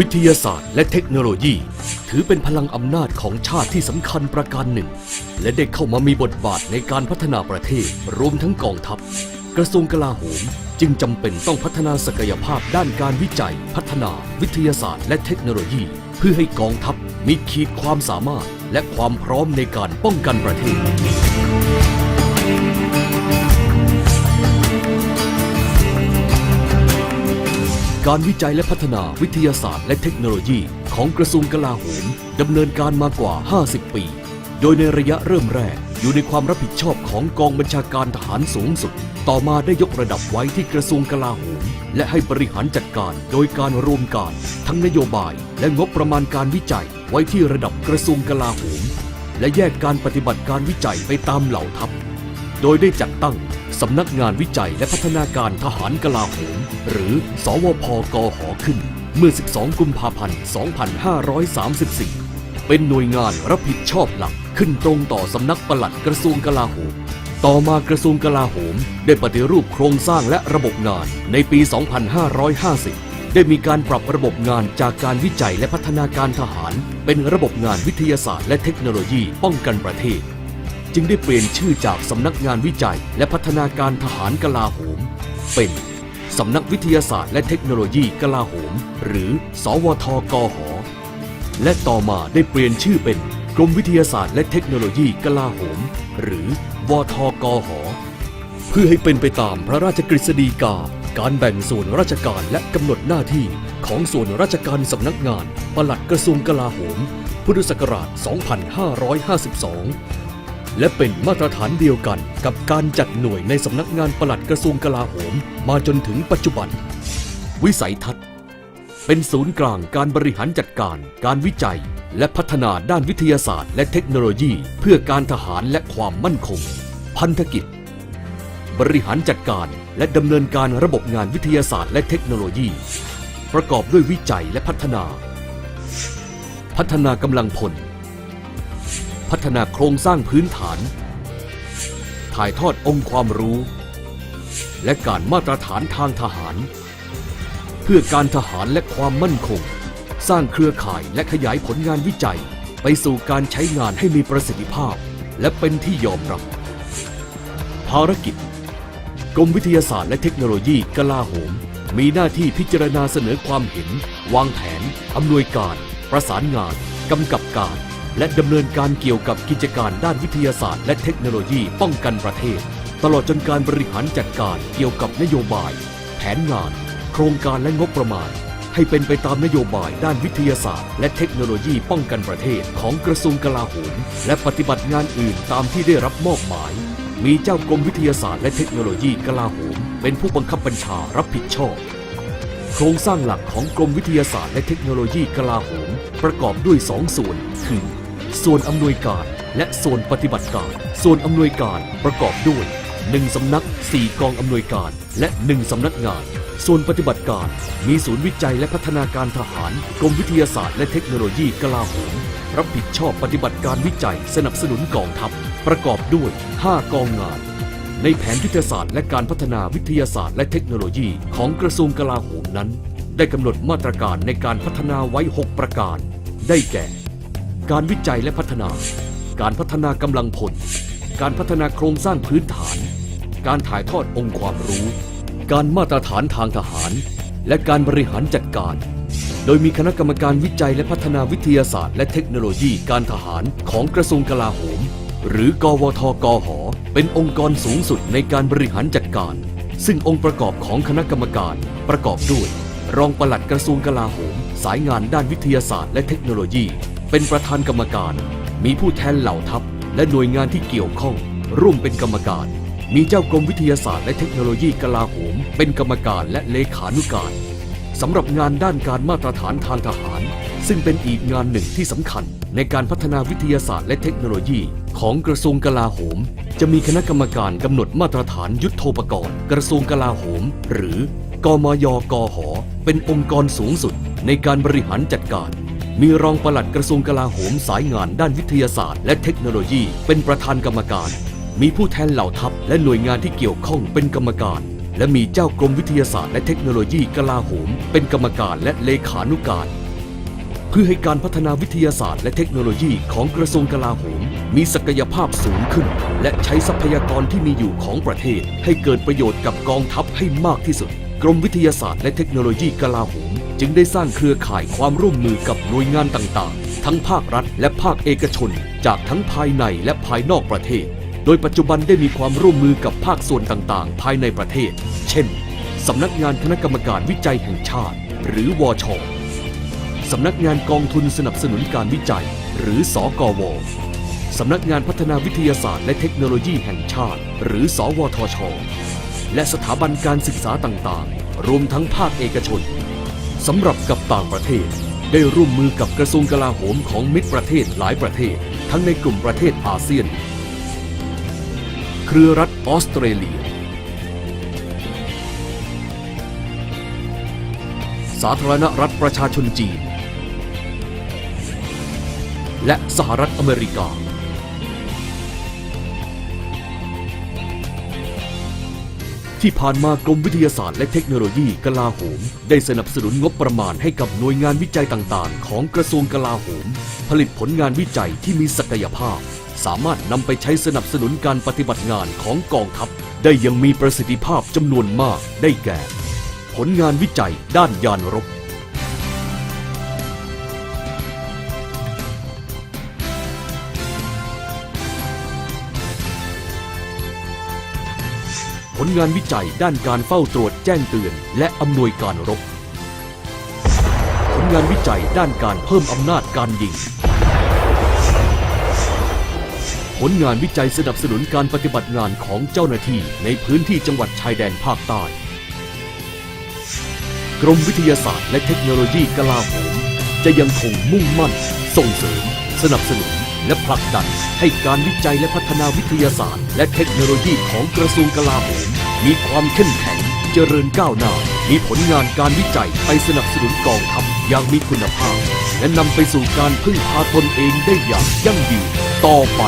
วิทยาศาสตร์และเทคโนโลยี ถือเป็นพลังอำนาจของชาติที่สำคัญประการหนึ่ง และได้เข้ามามีบทบาทในการพัฒนาประเทศ รวมทั้งกองทัพ กระทรวงกลาโหม จึงจำเป็นต้องพัฒนาศักยภาพด้านการวิจัย พัฒนา วิทยาศาสตร์ และเทคโนโลยี เพื่อให้กองทัพมีขีดความสามารถ และความพร้อมในการป้องกันประเทศ การวิจัยและพัฒนาวิทยาศาสตร์และเทคโนโลยี ของกระทรวงกลาโหมดำเนินการมากว่า 50 ปี โดยในระยะเริ่มแรก อยู่ในความรับผิดชอบของกองบัญชาการทหารสูงสุด ต่อมาได้ยกระดับไว้ที่กระทรวงกลาโหม และให้บริหารจัดการโดยการรวมการ ทั้งนโยบาย และงบประมาณการวิจัย ไว้ที่ระดับกระทรวงกลาโหม และแยกการปฏิบัติการวิจัยไปตามเหล่าทัพ โดยได้จัดตั้งสำนักงานวิจัยและพัฒนาการทหารกลาโหม หรือ สวพกหขึ้น เมื่อ 12 กุมภาพันธ์ 2534 เป็นหน่วยงานรับผิดชอบหลักขึ้นตรงต่อสำนักปลัดกระทรวงกลาโหม ต่อมากระทรวงกลาโหม ได้ปฏิรูปโครงสร้างและระบบงานในปี 2550ได้มีการปรับระบบงานจากการวิจัยและพัฒนาการทหาร เป็นระบบงานวิทยาศาสตร์และเทคโนโลยีป้องกันประเทศ จึงได้เปลี่ยนชื่อจากสำนักงานวิจัย และพัฒนาการทหารกลาโหม เป็นสำนักวิทยาศาสตร์และเทคโนโลยีกลาโหม หรือ สวทกหและต่อมาได้เปลี่ยนชื่อเป็นกรมวิทยาศาสตร์และเทคโนโลยีกลาโหม หรือวทกหเพื่อให้เป็นไปตามพระราชกฤษฎีกา การแบ่งส่วนราชการและกำหนดหน้าที่ของส่วนราชการสำนักงานปลัดกระทรวงกลาโหม พุทธศักราช 2552 และเป็นมาตรฐานเดียวกันกับการจัดหน่วยในสำนักงานปลัดกระทรวงกลาโหม มาจนถึงปัจจุบัน วิสัยทัศน์ เป็นศูนย์กลางการบริหารจัดการ การวิจัย และพัฒนาด้านวิทยาศาสตร์ และเทคโนโลยี เพื่อการทหารและความมั่นคง พันธกิจ บริหารจัดการและดำเนินการระบบงานวิทยาศาสตร์และเทคโนโลยี ประกอบด้วยวิจัยและพัฒนา พัฒนากำลังพล พัฒนาโครงสร้างพื้นฐาน ถ่ายทอดองค์ความรู้ และการมาตรฐานทางทหาร เพื่อการทหารและความมั่นคง สร้างเครือข่ายและขยายผลงานวิจัย ไปสู่การใช้งานให้มีประสิทธิภาพ และเป็นที่ยอมรับ ภารกิจ กรมวิทยาศาสตร์และเทคโนโลยีกลาโหม มีหน้าที่พิจารณาเสนอความเห็น วางแผนอำนวยการ ประสานงานกำกับการ และดำเนินการเกี่ยวกับกิจการด้านวิทยาศาสตร์ และเทคโนโลยีป้องกันประเทศ ตลอดจนการบริหารจัดการเกี่ยวกับนโยบาย แผนงาน โครงการและงบประมาณ ให้เป็นไปตามนโยบายด้านวิทยาศาสตร์ และเทคโนโลยีป้องกันประเทศของกระทรวงกลาโหมและปฏิบัติงานอื่นตามที่ได้รับมอบหมาย มีเจ้ากรมวิทยาศาสตร์และเทคโนโลยีกลาโหมเป็นผู้บังคับบัญชารับผิดชอบโครงสร้างหลักของกรมวิทยาศาสตร์และเทคโนโลยีกลาโหมประกอบด้วยสองส่วน คือ ส่วนอำนวยการและส่วนปฏิบัติการ ส่วนอำนวยการประกอบด้วยหนึ่งสำนัก 4 กองอำนวยการ และ 1 สำนักงาน ส่วนปฏิบัติการ มีศูนย์วิจัยและพัฒนาการทหาร กรมวิทยาศาสตร์และเทคโนโลยีกลาโหมรับผิดชอบปฏิบัติการวิจัยสนับสนุนกองทัพ ประกอบด้วย 5 กองงาน ในแผนยุทธศาสตร์และการพัฒนาวิทยาศาสตร์และเทคโนโลยีของกระทรวงกลาโหมนั้น ได้กำหนดมาตรการในการพัฒนาไว้ 6 ประการ ได้แก่ การวิจัยและพัฒนา การพัฒนากำลังพล การพัฒนาโครงสร้างพื้นฐาน การถ่ายทอดองค์ความรู้ การมาตรฐานทางทหาร และการบริหารจัดการ โดยมีคณะกรรมการวิจัยและพัฒนาวิทยาศาสตร์ และเทคโนโลยีการทหารของกระทรวงกลาโหม หรือกวทกห เป็นองค์กรสูงสุดในการบริหารจัดการ ซึ่งองค์ประกอบของคณะกรรมการประกอบด้วย รองปลัดกระทรวงกลาโหม สายงานด้านวิทยาศาสตร์และเทคโนโลยี เป็นประธานกรรมการ มีผู้แทนเหล่าทัพ และหน่วยงานที่เกี่ยวข้อง ร่วมเป็นกรรมการ มีเจ้ากรมวิทยาศาสตร์และเทคโนโลยีกลาโหม เป็นกรรมการและเลขานุการสำหรับงานด้านการมาตรฐานทางทหาร ซึ่งเป็นอีกงานหนึ่งที่สำคัญ ในการพัฒนาวิทยาศาสตร์และเทคโนโลยี ของกระทรวงกลาโหม จะมีคณะกรรมการกำหนดมาตรฐานยุทโธปกรณ์ กระทรวงกลาโหม หรือกมยกหเป็นองค์กรสูงสุด ในการบริหารจัดการ มีรองปลัดกระทรวงกลาโหมสายงานด้านวิทยาศาสตร์และเทคโนโลยี เป็นประธานกรรมการ มีผู้แทนเหล่าทัพและหน่วยงานที่เกี่ยวข้องเป็นกรรมการ และมีเจ้ากรมวิทยาศาสตร์และเทคโนโลยีกลาโหม เป็นกรรมการและเลขานุการเพื่อให้การพัฒนาวิทยาศาสตร์และเทคโนโลยีของกระทรวงกลาโหม มีศักยภาพสูงขึ้น และใช้ทรัพยากรที่มีอยู่ของประเทศ ให้เกิดประโยชน์กับกองทัพให้มากที่สุด กรมวิทยาศาสตร์และเทคโนโลยีกลาโหม จึงได้สร้างเครือข่ายความร่วมมือกับหน่วยงานต่างๆ ทั้งภาครัฐและภาคเอกชน จากทั้งภายในและภายนอกประเทศ โดยปัจจุบันได้มีความร่วมมือกับภาคส่วนต่างๆ ภายในประเทศ เช่นสำนักงานคณะกรรมการวิจัยแห่งชาติ หรือวชสำนักงานกองทุนสนับสนุนการวิจัย หรือสอกวสำนักงานพัฒนาวิทยาศาสตร์และเทคโนโลยีแห่งชาติ หรือ สวทช และสถาบันการศึกษาต่างๆ รวมทั้งภาคเอกชน สำหรับกับต่างประเทศ ได้ร่วมมือกับกระทรวงกลาโหมของมิตรประเทศหลายประเทศ ทั้งในกลุ่มประเทศอาเซียน เครือรัฐออสเตรเลีย สาธารณรัฐประชาชนจีน และสหรัฐอเมริกา ที่ผ่านมากรมวิทยาศาสตร์และเทคโนโลยีกลาโหม ได้สนับสนุนงบประมาณให้กับหน่วยงานวิจัยต่างๆ ของกระทรวงกลาโหม ผลิตผลงานวิจัยที่มีศักยภาพ สามารถนำไปใช้สนับสนุนการปฏิบัติงานของกองทัพ ได้อยังมีประสิทธิภาพจำนวนมากได้แก่ ผลงานวิจัยด้านยานรบ ลงานวิจัยด้านการเฝ้าตรวจแจ้งเตือน และอำนวยการรบ ผลงานวิจัยด้านการเพิ่มอำนาจการยิง ผลงานวิจัยสนับสนุนการปฏิบัติงานของเจ้าหน้าที่ในพื้นที่จังหวัดชายแดนภาคใต้ กรมวิทยาศาสตร์และเทคโนโลยีกลาโหมจะยังคงมุ่งมั่น ส่งเสริม สนับสนุน และผลักดันให้การวิจัยและพัฒนาวิทยาศาสตร์ และเทคโนโลยีของกระทรวงกลาโหมมีความเข้มแข็งเจริญก้าวหน้า มีผลงานการวิจัยไปสนับสนุนกองทัพอย่างมีคุณภาพ และนำไปสู่การพึ่งพาตนเองได้อย่างยั่งยืนต่อไป